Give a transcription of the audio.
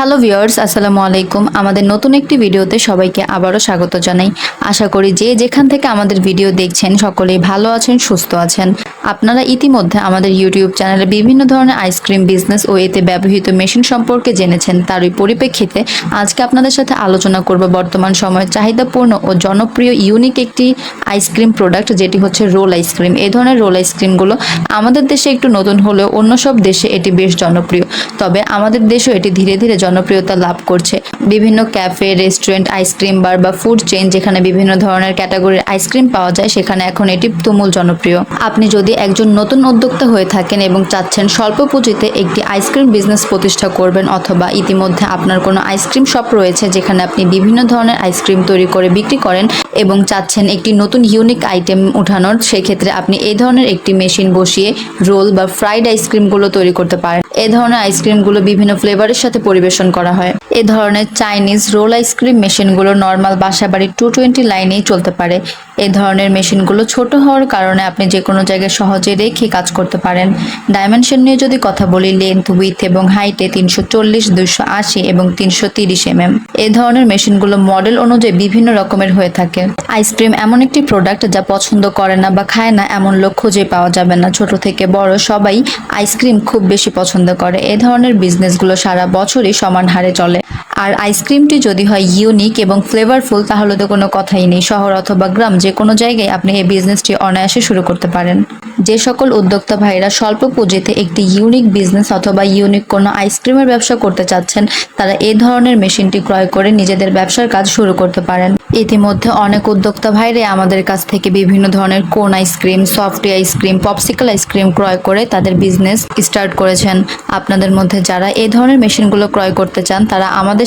Hello viewers আসসালামু আলাইকুম। আমাদের নতুন একটি ভিডিওতে সবাইকে আবারও স্বাগত জানাই। আশা করি যে যেখান থেকে আমাদের ভিডিও দেখছেন, সকলেই ভালো আছেন, সুস্থ আছেন। আপনারা ইতিমধ্যে আমাদের ইউটিউব চ্যানেলে বিভিন্ন ধরনের আইসক্রিম বিজনেস ও এতে ব্যবহৃত মেশিন সম্পর্কে জেনেছেন। তারই পরিপ্রেক্ষিতে আজকে আপনাদের সাথে আলোচনা করব বর্তমান সময়ে চাহিদাপূর্ণ ও জনপ্রিয় ইউনিক একটি আইসক্রিম প্রোডাক্ট যেটি হচ্ছে রোল আইসক্রিম এই ধরনের রোল আইসক্রিমগুলো আমাদের দেশে একটু নতুন হলেও অন্য সব দেশে এটি বেশ জনপ্রিয়। তবে আমাদের দেশেও এটি ধীরে ধীরে জনপ্রিয়তা লাভ করছে। বিভিন্ন ক্যাফে, রেস্টুরেন্ট, আইসক্রিম বার বা ফুড চেইন যেখানে বিভিন্ন ধরনের ক্যাটাগরির আইসক্রিম পাওয়া যায়, সেখানে এখন এটি তুমুল জনপ্রিয়। আপনি যদি একজন নতুন উদ্যোক্তা হয়ে থাকেন এবং চাচ্ছেন স্বল্প পুঁজিতে একটি আইসক্রিম বিজনেস প্রতিষ্ঠা করবেন অথবা ইতিমধ্যে আপনার কোনো আইসক্রিম শপ রয়েছে যেখানে আপনি বিভিন্ন ধরনের আইসক্রিম তৈরি করে বিক্রি করেন এবং চাচ্ছেন একটি নতুন ইউনিক আইটেম উঠানোর, সেক্ষেত্রে আপনি এই ধরনের একটি মেশিন বসিয়ে রোল বা ফ্রাইড আইসক্রিমগুলো তৈরি করতে পারেন। এ ধরনের আইসক্রিমগুলো বিভিন্ন ফ্লেভারের সাথে পরিবেশন করা হয়। এ ধরনের চাইনিজ রোল আইসক্রিম মেশিনগুলো নর্মাল বাসাবাড়ির টু টোয়েন্টি লাইনেই চলতে পারে। এই ধরনের মেশিনগুলো ছোট হওয়ার কারণে আপনি যে কোনো জায়গায় সহজে রেখে কাজ করতে পারেন। ডাইমেনশন নিয়ে যদি কথা বলি লেন্থ উইথ এবং হাইটে তিনশো চল্লিশ, দুইশো আশি এবং তিনশো তিরিশ এম এম এই ধরনের মেশিনগুলো মডেল অনুযায়ী বিভিন্ন রকমের হয়ে থাকে। আইসক্রিম এমন একটি প্রোডাক্ট যা পছন্দ করে না বা খায় না, এমন লোক খুঁজে পাওয়া যাবে না। ছোট থেকে বড় সবাই আইসক্রিম খুব বেশি পছন্দ করে। এ ধরনের বিজনেসগুলো সারা বছরই সমান হারে চলে। আর আইসক্রিমটি যদি হয় ইউনিক এবং ফ্লেভারফুল তাহলে তো কোনো কথাই নেই। শহর অথবা গ্রাম, যে কোনো জায়গায় আপনি এই বিজনেসটি অনায়াসে শুরু করতে পারেন। যে সকল উদ্যোক্তা ভাইরা স্বল্প পুঁজিতে একটি ইউনিক বিজনেস অথবা ইউনিক কোনো আইসক্রিমের ব্যবসা করতে চাচ্ছেন, তারা এই ধরনের মেশিনটি ক্রয় করে নিজেদের ব্যবসার কাজ শুরু করতে পারেন। ইতিমধ্যে অনেক উদ্যোক্তা ভাইরে আমাদের কাছ থেকে বিভিন্ন ধরনের কোন ice cream soft ice cream popsicle ice cream ক্রয় করে তাদের বিজনেস স্টার্ট করেছেন। আপনাদের মধ্যে যারা এই ধরনের মেশিনগুলো ক্রয় করতে চান, তারা আমাদের